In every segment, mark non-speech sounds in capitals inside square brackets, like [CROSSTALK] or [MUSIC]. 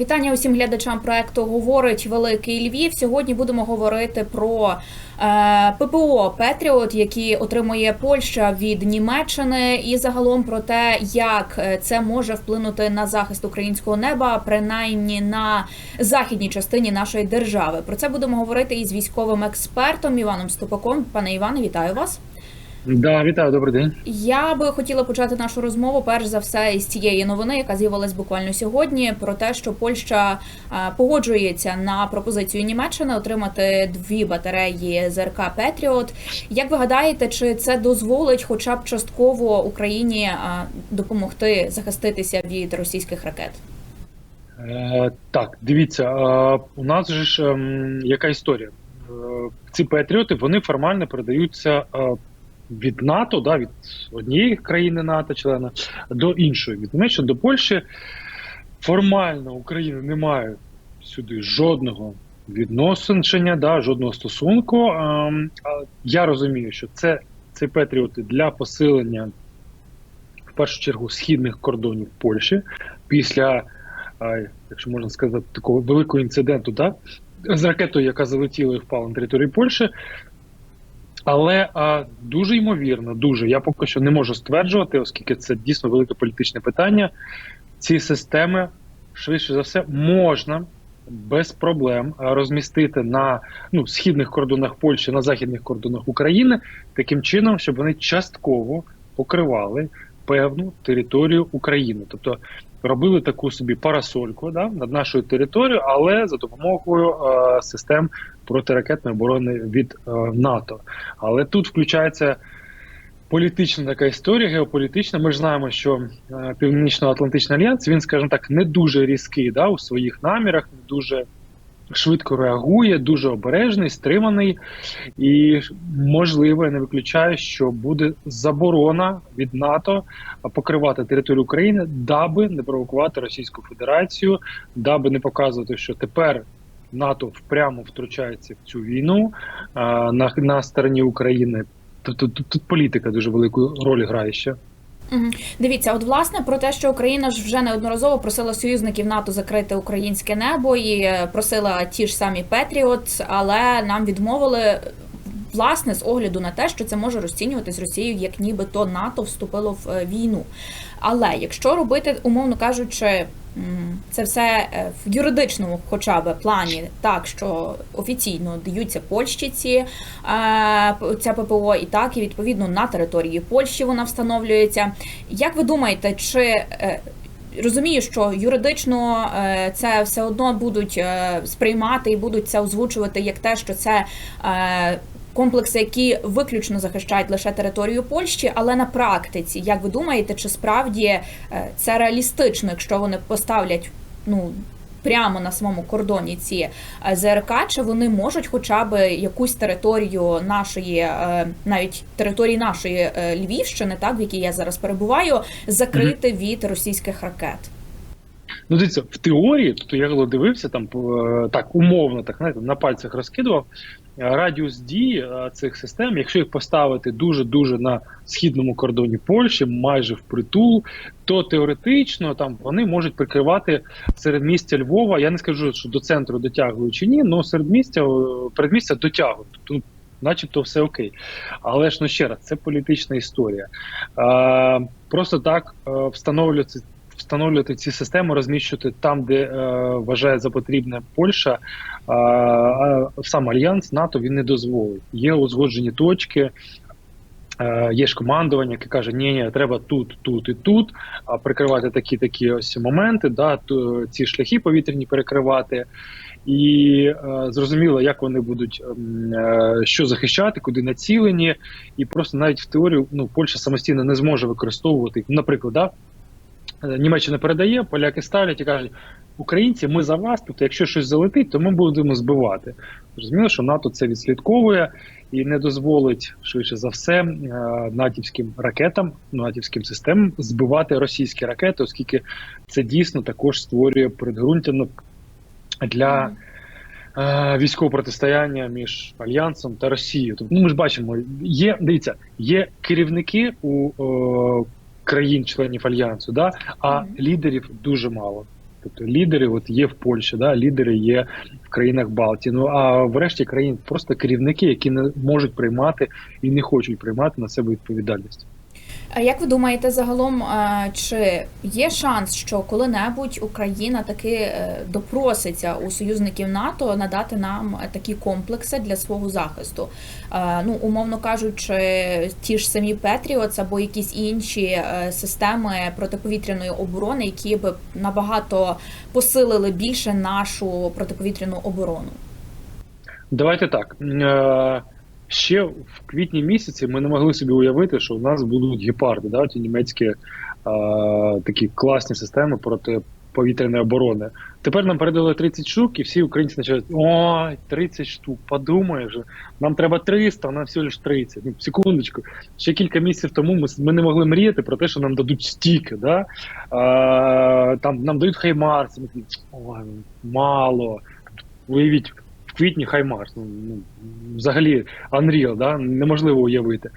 Вітання усім глядачам проекту Говорить Великий Львів. Сьогодні будемо говорити про е, ППО Петріот, які отримує Польща від Німеччини, і загалом про те, як е, це може вплинути на захист українського неба, принаймні на західній частині нашої держави. Про це будемо говорити із військовим експертом Іваном Ступаком. Пане Іване, вітаю вас. Да, вітаю, добрий день. Я би хотіла почати нашу розмову перш за все із цієї новини, яка з'явилась буквально сьогодні, про те, що Польща е, погоджується на пропозицію Німеччини отримати дві батареї ЗРК Петріот. Як ви гадаєте, чи це дозволить, хоча б частково Україні е, допомогти захиститися від російських ракет? Е, так, дивіться, е, у нас же ж ем, яка історія? Ці патріоти вони формально передаються від НАТО, да, від однієї країни НАТО, члена, до іншої, від Німеччини до Польщі. Формально Україна не має сюди жодного відношення, да, жодного стосунку. Ем, а я розумію, що це ці патріоти для посилення в першу чергу східних кордонів Польщі після, а, якщо можна сказати, такого великого інциденту, да, з ракетою, яка залетіла і впала на територію Польщі. Але а, дуже ймовірно, дуже я поки що не можу стверджувати, оскільки це дійсно велике політичне питання. Ці системи швидше за все можна без проблем розмістити на ну, східних кордонах Польщі, на західних кордонах України, таким чином, щоб вони частково покривали певну територію України, тобто робили таку собі парасольку да, над нашою територією, але за допомогою е, систем протиракетної оборони від е, НАТО. Але тут включається політична така історія, геополітична. Ми ж знаємо, що е, Північно-Атлантичний альянс він, скажімо так, не дуже різкий да, у своїх намірах, не дуже швидко реагує, дуже обережний, стриманий, і можливо, я не виключаю, що буде заборона від НАТО покривати територію України, даби не провокувати Російську Федерацію, даби не показувати, що тепер. НАТО впрямо втручається в цю війну а, на, на стороні України. Тобто тут, тут політика дуже велику роль грає ще. Мгм. Дивіться, от власне про те, що Україна ж вже неодноразово просила союзників НАТО закрити українське небо і е, просила ті ж самі Петріот, але нам відмовили. Власне, з огляду на те, що це може розцінюватись Росією, як нібито НАТО вступило в е, війну. Але якщо робити, умовно кажучи, це все е, в юридичному, хоча б плані, так що офіційно даються Польщі ці е, ця ППО, і так, і відповідно на території Польщі вона встановлюється. Як ви думаєте, чи е, Розумію, що юридично це все одно будуть сприймати і будуть це озвучувати як те, що це комплекси, які виключно захищають лише територію Польщі, але на практиці, як ви думаєте, чи справді е, це реалістично, якщо вони поставлять ну прямо на самому кордоні ці е, ЗРК, чи вони можуть хоча б якусь територію нашої, е, навіть території нашої Львівщини, так в якій я зараз перебуваю, закрити від російських ракет? Ну, дивіться, в теорії, тобто я дивився там так умовно, так знаєте, на пальцях розкидував радіус дії е, цих систем, якщо їх поставити дуже дуже на східному кордоні Польщі, майже впритул, то теоретично там вони можуть прикривати середмістя Львова. Я не скажу, що до центру дотягують чи ні, але середмістя е, передмістя дотягують. Тобто, начебто все окей. Але ж ну ще раз, це політична історія. Е, просто так е, встановлюється встановлювати ці системи, розміщувати там, де е, вважає за потрібне Польща, сам альянс НАТО він не дозволить. Є узгоджені точки. е, Є ж командування, яке каже, ні, ні, треба тут, тут і тут, прикривати такі такі ось моменти, да, ці шляхи повітряні перекривати, і е, зрозуміло, як вони будуть ем, е, що захищати, куди націлені, і просто навіть в теорію ну, Польща самостійно не зможе використовувати, наприклад, да, Німеччина передає, поляки ставлять і кажуть: Українці, ми за вас. Тобто, якщо щось залетить, то ми будемо збивати. Зрозуміло, що НАТО це відслідковує і не дозволить швидше за все е, натівським ракетам, натівським системам збивати російські ракети, оскільки це дійсно також створює передґрунтя для. е, Військового протистояння між альянсом та Росією. Тобто, ну ми ж бачимо, є дивіться, є керівники у е, країн-членів альянсу, да, а Мгм. лідерів дуже мало. Тобто лідери от є в Польщі, да, лідери є в країнах Балтії. Ну а врешті решті країн просто керівники, які не можуть приймати і не хочуть приймати на себе відповідальність. А як ви думаєте, загалом, е, чи є шанс, що коли-небудь Україна таки е, допроситься у союзників НАТО надати нам е, такі комплекси для свого захисту? Ну, умовно кажучи, ті ж самі Петріотс або якісь інші системи протиповітряної оборони, які б набагато посилили більше нашу протиповітряну оборону? Давайте так. Ще в квітні місяці ми не могли собі уявити, що в нас будуть гепарди, да, ті німецькі е, такі класні системи проти повітряної оборони. Тепер нам передали 30 штук, і всі українці почали, ой, 30 штук, подумаєш, нам треба 300, а нам всього лиш 30. Ну, секундочку. Ще кілька місяців тому ми, ми не могли мріяти про те, що нам дадуть стільки, да? е, там нам дають хаймарс, ой, мало. Уявіть, в квітні Хаймарс. Ну, ну, взагалі Unreal, да? неможливо уявити.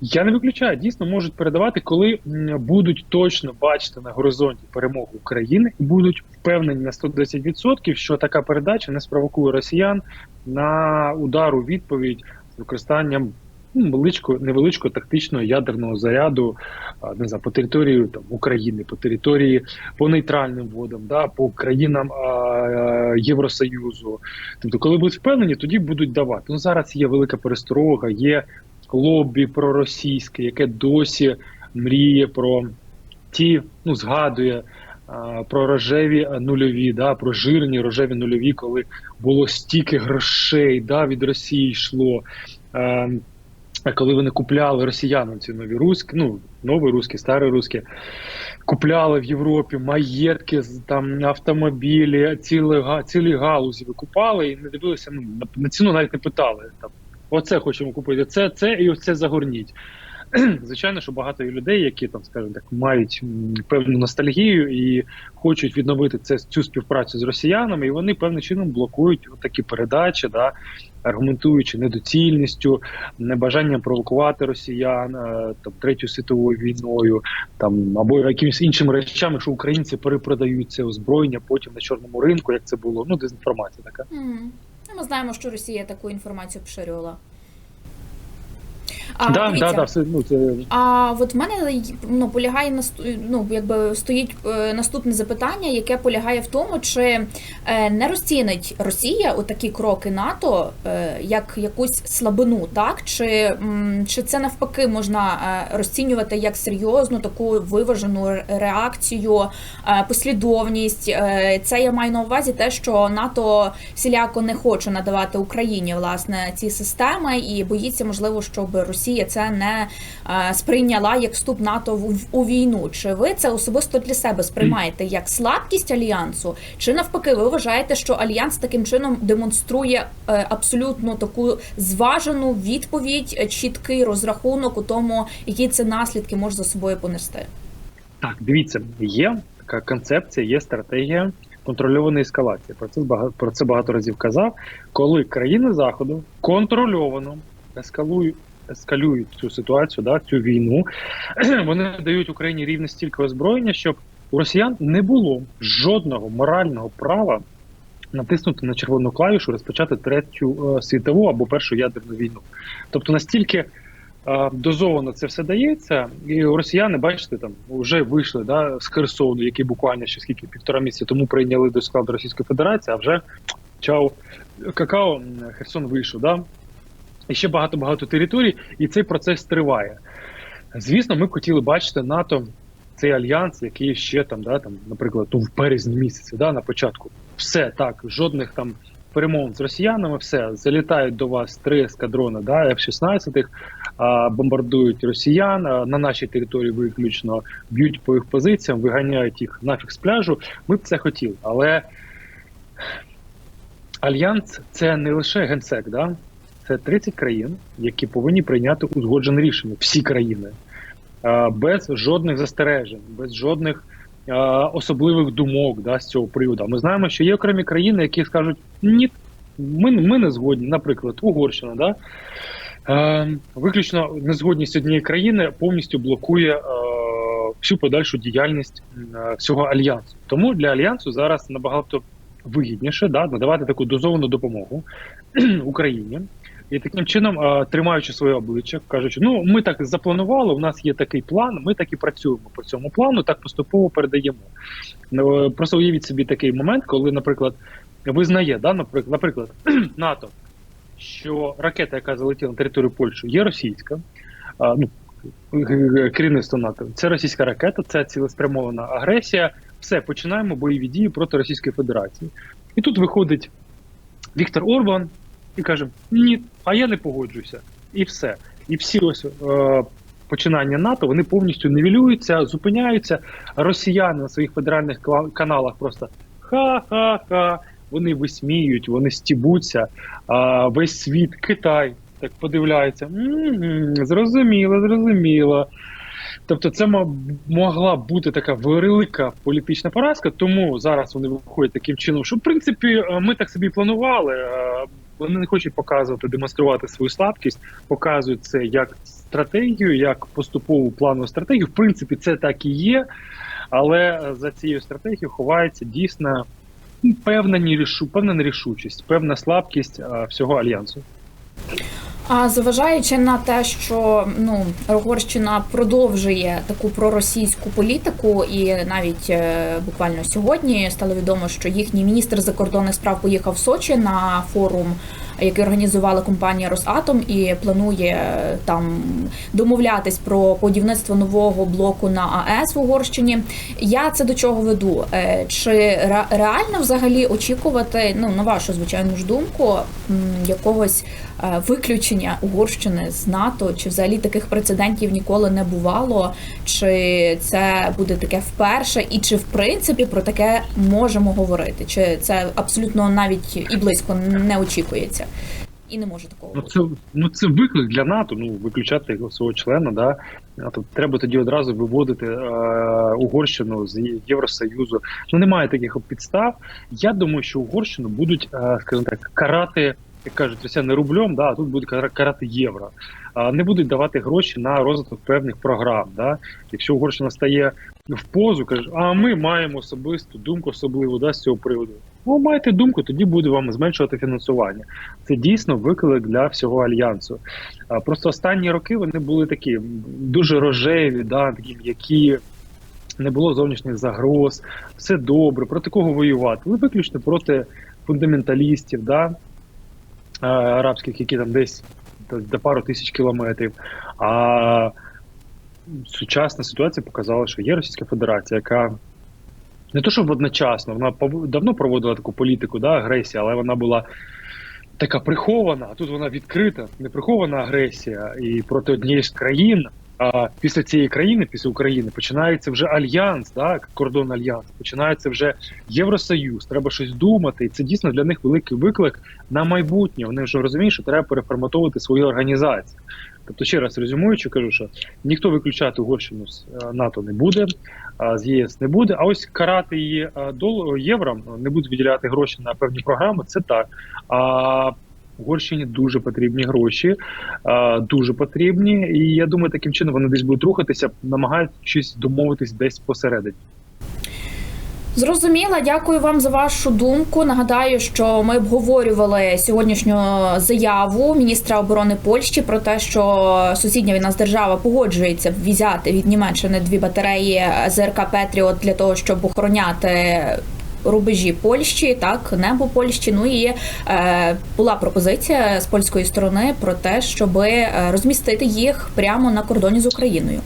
Я не виключаю, дійсно можуть передавати, коли будуть точно бачити на горизонті перемогу України і будуть впевнені на 110%, що така передача не спровокує росіян на удар у відповідь з використанням ну, невеличкого, невеличкого тактичного ядерного заряду не знаю, по території там, України, по території по нейтральним водам, да, по країнам а, Євросоюзу. Тобто, коли будуть впевнені, тоді будуть давати. Ну зараз є велика пересторога, є лобі проросійське, яке досі мріє про ті, ну згадує. Про рожеві нульові, да, про жирні рожеві нульові, коли було стільки грошей да, від Росії йшло. Е, коли вони купляли росіянам ці нові руські, ну нові руські, старі руські, купляли в Європі маєтки, там автомобілі, цілі, цілі галузі викупали і не дивилися. Ну на ціну навіть не питали. Там оце хочемо купити, це, це і оце загорніть. [CLEARS THROAT] Звичайно, що багато людей, які там, скажімо так, мають певну ностальгію і хочуть відновити це цю співпрацю з росіянами, і вони певним чином блокують такі передачі, да, аргументуючи недоцільністю, небажанням провокувати росіян е, там третю світовою війною, там або якимось іншими речами, що українці перепродають це озброєння потім на чорному ринку, як це було. Ну дезінформація така. Ну, Ми знаємо, що Росія таку інформацію поширювала. А, да, дивіться, да, да, все, ну, це А от в мене ну, полягає ну, якби стоїть е, наступне запитання, яке полягає в тому, чи е, не розцінить Росія у такі кроки НАТО е, як якусь слабину, так чи, чи це навпаки можна розцінювати як серйозну таку виважену реакцію, послідовність. Це я маю на увазі те, що НАТО всіляко не хоче надавати Україні власне ці системи і боїться, можливо, щоб Росія це не е, сприйняла як вступ НАТО в у війну. Чи ви це особисто для себе сприймаєте як слабкість альянсу? Чи навпаки, ви вважаєте, що альянс таким чином демонструє е, абсолютно таку зважену відповідь, е, чіткий розрахунок у тому, які це наслідки може за собою понести? Так, дивіться, є така концепція, є стратегія контрольованої ескалації. Про це багато про це багато разів казав. Коли країни заходу контрольовано ескалують. Ескалюють цю ситуацію, да, цю війну. [CLEARS THROAT] Вони дають Україні рівно стільки озброєння, щоб у росіян не було жодного морального права натиснути на червону клавішу, розпочати третю е, світову або першу ядерну війну. Тобто настільки е, дозовано це все дається, і росіяни, бачите, там вже вийшли да, з Херсону, який буквально ще скільки півтора місяця тому прийняли до складу Російської Федерації, а вже чао какао Херсон вийшов. Да? І ще багато багато територій, і цей процес триває. Звісно, ми хотіли бачити НАТО, цей альянс, який ще там, да, там, наприклад, ну, в березні місяці, да, на початку. Все так, жодних там перемовин з росіянами, все залітають до вас три ескадрони, да, F-16, а, бомбардують росіян а, на нашій території виключно б'ють по їх позиціям, виганяють їх нафіг з пляжу. Ми б це хотіли, але альянс це не лише генсек, да? Це 30 країн, які повинні прийняти узгоджене рішення. Всі країни е, без жодних застережень, без жодних е, особливих думок да, з цього приводу. Ми знаємо, що є окремі країни, які скажуть ні, ми, ми не згодні. Наприклад, Угорщина, да? е, виключно незгодність однієї країни повністю блокує. Всю подальшу діяльність всього альянсу. Тому для альянсу зараз набагато вигідніше да, надавати таку дозовану допомогу [CLEARS THROAT] Україні. І таким чином, тримаючи своє обличчя, кажучи, ну ми так запланували, у нас є такий план, ми так і працюємо по цьому плану, так поступово передаємо. Ну, е, Просто уявіть собі такий момент, коли, наприклад, визнає, да, наприклад, [CLEARS THROAT] НАТО, що ракета, яка залетіла на територію Польщі, є російська. Ну, керівництво НАТО. Це російська ракета, це цілеспрямована агресія. Все, починаємо бойові дії проти Російської Федерації. І тут виходить Віктор Орбан і каже: Ні, а я не погоджуюся. І все. І всі ось е, починання НАТО вони повністю нівелюються, зупиняються. Росіяни на своїх федеральних каналах просто ха-ха-ха. Вони висміють, вони стібуться. А весь світ, Китай так подивляється. «М-м, Зрозуміло, зрозуміло. Тобто, це мо- могла бути така велика політична поразка, тому зараз вони виходять таким чином, що в принципі е, ми так собі планували. Вони не хочуть показувати, демонструвати свою слабкість, показують це як стратегію, як поступову планову стратегію. В принципі, це так і є, але за цією стратегією ховається дійсно ну, певна нерішу, певна нерішучість, певна слабкість всього альянсу. А зважаючи на те, що ну Угорщина продовжує таку проросійську політику, і навіть е, буквально сьогодні стало відомо, що їхній міністр закордонних справ поїхав в Сочі на форум, який організувала компанія Росатом, і планує е, там домовлятись про будівництво нового блоку на АЕС в Угорщині. Я це до чого веду? Е, Чи ре- реально взагалі очікувати, ну на вашу звичайну ж думку, якогось е, виключення Угорщини з НАТО, чи взагалі таких прецедентів ніколи не бувало? Чи це буде таке вперше, і чи в принципі про таке можемо говорити? Чи це абсолютно навіть і близько не очікується? І не може такого Ну це ну це виклик для НАТО. Ну виключати його свого члена. Да А то треба тоді одразу виводити е, Угорщину з Євросоюзу. Ну немає таких підстав. Я думаю, що Угорщину будуть, е, скажімо так, карати, як кажуть, росіяни не рублем, да, а тут будуть карати євро. А не будуть давати гроші на розвиток певних програм. Да? Якщо Угорщина стає в позу, каже, а ми маємо особисту думку, особливу да, з цього приводу. Ну, маєте думку, тоді буде вам зменшувати фінансування. Це дійсно виклик для всього альянсу. Просто останні роки вони були такі дуже рожеві, да, такі м'які. Не було зовнішніх загроз, все добре, проти кого воювати. Ви виключно проти фундаменталістів, да, арабських, які там десь до пару тисяч кілометрів. А сучасна ситуація показала, що є Російська Федерація, яка не то, щоб одночасно, вона давно проводила таку політику да, агресії, але вона була така прихована, а тут вона відкрита, не прихована агресія і проти однієї з країн. А після цієї країни, після України, починається вже альянс, да, кордон альянс, починається вже Євросоюз. Треба щось думати. І це дійсно для них великий виклик на майбутнє. Вони вже розуміють, що треба переформатовувати свою організацію. Тобто, ще раз резюмуючи, кажу, що ніхто виключати Угорщину з е, НАТО не буде, з ЄС не буде. А ось карати її дол євро, не будуть виділяти гроші на певні програми. Це так. А Угорщині дуже потрібні гроші, дуже потрібні. І я думаю, таким чином вони десь будуть рухатися, намагаючись домовитись десь посередині. Зрозуміла, дякую вам за вашу думку. Нагадаю, що ми обговорювали сьогоднішню заяву міністра оборони Польщі про те, що сусідня від нас держава погоджується взяти від Німеччини дві батареї ЗРК Петріот для того, щоб охороняти. Рубежі Польщі, так небо Польщі. Ну і е, була пропозиція з польської сторони про те, щоб розмістити їх прямо на кордоні з Україною.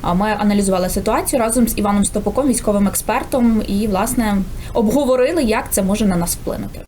А ми аналізували ситуацію разом з Іваном Стопаком, військовим експертом, і власне обговорили, як це може на нас вплинути.